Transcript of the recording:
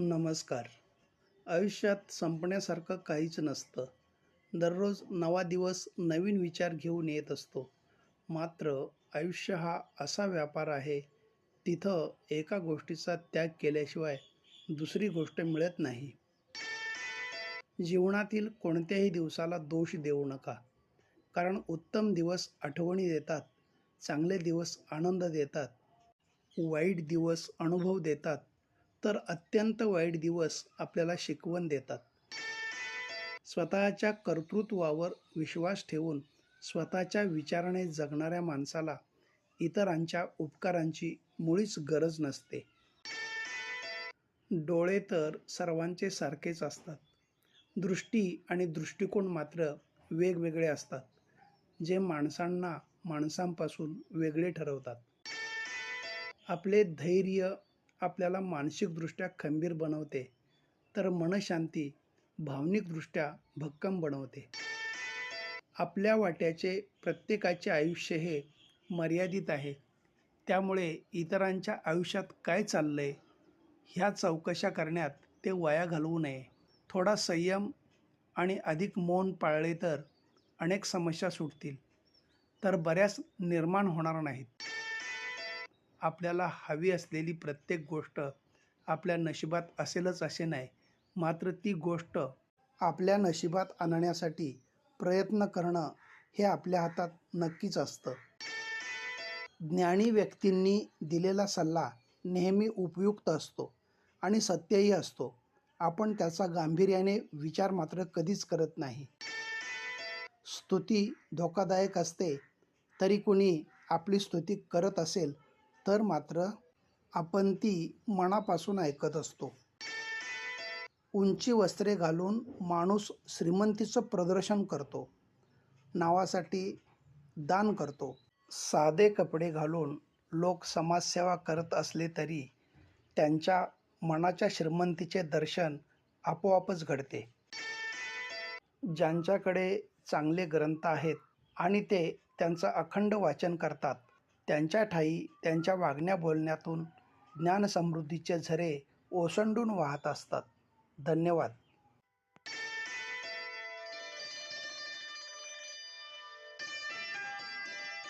नमस्कार. आयुष्यात संपण्यासारखं काहीच नसतं. दररोज नवा दिवस नवीन विचार घेऊन येत असतो. मात्र आयुष्य हा असा व्यापार आहे तिथं एका गोष्टीचा त्याग केल्याशिवाय दुसरी गोष्ट मिळत नाही. जीवनातील कोणत्याही दिवसाला दोष देऊ नका. कारण उत्तम दिवस आठवणी देतात चांगले दिवस आनंद देतात वाईट दिवस अनुभव देतात तर अत्यंत वाईट दिवस आपल्याला शिकवण देतात. स्वतःच्या कर्तृत्वावर विश्वास ठेवून स्वतःच्या विचाराने जगणाऱ्या माणसाला इतरांच्या उपकारांची मुळीच गरज नसते. डोळे तर सर्वांचे सारखेच असतात. दृष्टी आणि दृष्टिकोन मात्र वेगवेगळे असतात जे माणसांना माणसांपासून वेगळे ठरवतात. आपले धैर्य आपल्याला मानसिकदृष्ट्या खंबीर बनवते तर मनशांती भावनिकदृष्ट्या भक्कम बनवते. आपल्या वाट्याचे प्रत्येकाचे आयुष्य हे मर्यादित आहे. त्यामुळे इतरांच्या आयुष्यात काय चाललं आहे ह्या चौकशा करण्यात ते वाया घालवू नये. थोडा संयम आणि अधिक मौन पाळले तर अनेक समस्या सुटतील तर बऱ्याच निर्माण होणार नाहीत. आपल्याला हवी असलेली प्रत्येक गोष्ट आपल्या नशिबात असेलच असे नाही. मात्र ती गोष्ट आपल्या नशिबात आणण्यासाठी प्रयत्न करणं हे आपल्या हातात नक्कीच असतं. ज्ञानी व्यक्तींनी दिलेला सल्ला नेहमी उपयुक्त असतो आणि सत्यही असतो. आपण त्याचा गांभीर्याने विचार मात्र कधीच करत नाही. स्तुती धोकादायक असते तरी कुणी आपली स्तुती करत असेल तर मात्र आपण ती मनापासून ऐकत असतो. उंची वस्त्रे घालून माणूस श्रीमंतीचं प्रदर्शन करतो. नावासाठी दान करतो. साधे कपडे घालून लोक समाजसेवा करत असले तरी त्यांच्या मनाच्या श्रीमंतीचे दर्शन आपोआपच घडते. ज्यांच्याकडे चांगले ग्रंथ आहेत आणि ते त्यांचं अखंड वाचन करतात त्यांच्या ठायी त्यांच्या वागण्या बोलण्यातून ज्ञानसमृद्धीचे झरे ओसंडून वाहत असतात. धन्यवाद.